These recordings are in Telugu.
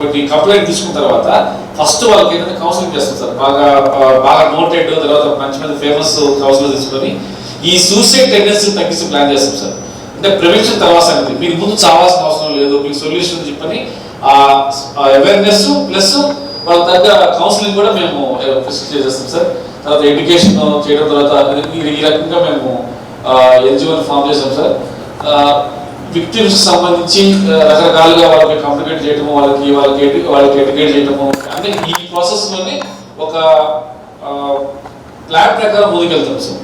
ఒకటి కంప్లైంట్ తీసుకున్న తర్వాత ఫస్ట్ వాళ్ళకి ఏంటంటే కౌన్సిలింగ్ చేస్తాం సార్. బాగా బాగా నోటెడ్ తర్వాత మంచి మంది ఫేమస్ కౌన్సిలర్ తీసుకొని ఈ సూసైడ్ టెండెన్సీ తగ్గించి ప్లాన్ చేస్తాం సార్. అంటే ప్రివెన్షన్ తర్వాత సంగతి. మీరు ముందు చావాల్సిన అవసరం లేదు. మీకు సొల్యూషన్ చెప్పని అవేర్నెస్ ప్లస్ వాళ్ళ తగ్గ కౌన్సిలింగ్ కూడా మేము ఫెసిలిటీ చేస్తాం సార్. తర్వాత ఎడ్యుకేషన్ చేయడం తర్వాత ఈ ఈ రకంగా మేము ఎన్జిఓని ఫామ్ చేసాం సార్. విక్టిమ్స్ సంబంధించి రకరకాలుగా వాళ్ళకి కమ్యూనికేట్ చేయటము వాళ్ళకి వాళ్ళకి వాళ్ళకి ఎడ్యుకేట్ చేయటము అంటే ఈ ప్రాసెస్లోనే ఒక ప్లాన్ ప్రకారం ముందుకెళ్తాం సార్.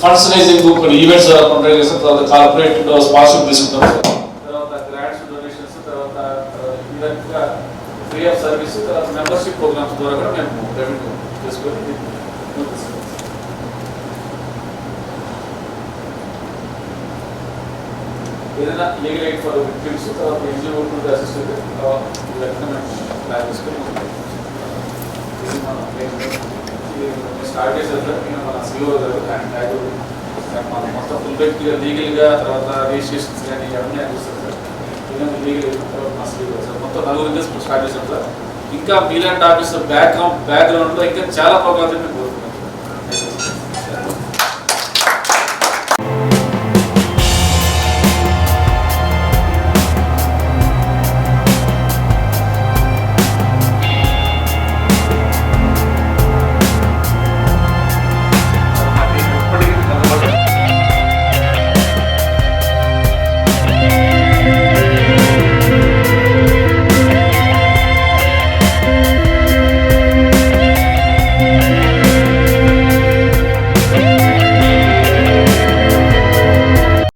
ఫండ్స్ రైజింగ్ కొన్ని ఈవెంట్స్ కండక్ట్ చేస్తాం తర్వాత కార్పొరేట్ స్పాన్సర్ తీసుకుంటాం సార్. తర్వాత గ్రాంట్స్ డొనేషన్స్ తర్వాత ఈ విధంగా ఫ్రీ ఆఫ్ సర్వీస్ తర్వాత మెంబర్షిప్ ప్రోగ్రామ్స్ ద్వారా కూడా మేము రెవెన్యూ చేసుకొని ఏదైనా లీగల్ ఎయిడ్ ఫర్ విక్టిమ్స్ తర్వాత ఎన్జిఓ టు అసిస్టెంట్ ఈ ప్లాన్ చేసుకొని స్టార్ట్ చేశారు సార్. నేను మన సిఓ గారు అండ్ ట్యాగ్ మన మొత్తం ఫుల్ బెక్ట్గా లీగల్గా తర్వాత రిజిస్ట్రేషన్స్ కానీ అవన్నీ ఆయన చూస్తారు సార్. ఇవన్నీ లీగల్ మా సిఓ సార్. మొత్తం నలుగురు స్టార్ట్ చేశాం సార్. ఇంకా మీలాంటి ఆఫీసర్ బ్యాక్గ్రౌండ్ బ్యాక్గ్రౌండ్లో ఇంకా చాలా ప్రోగ్రామ్స్ మీకు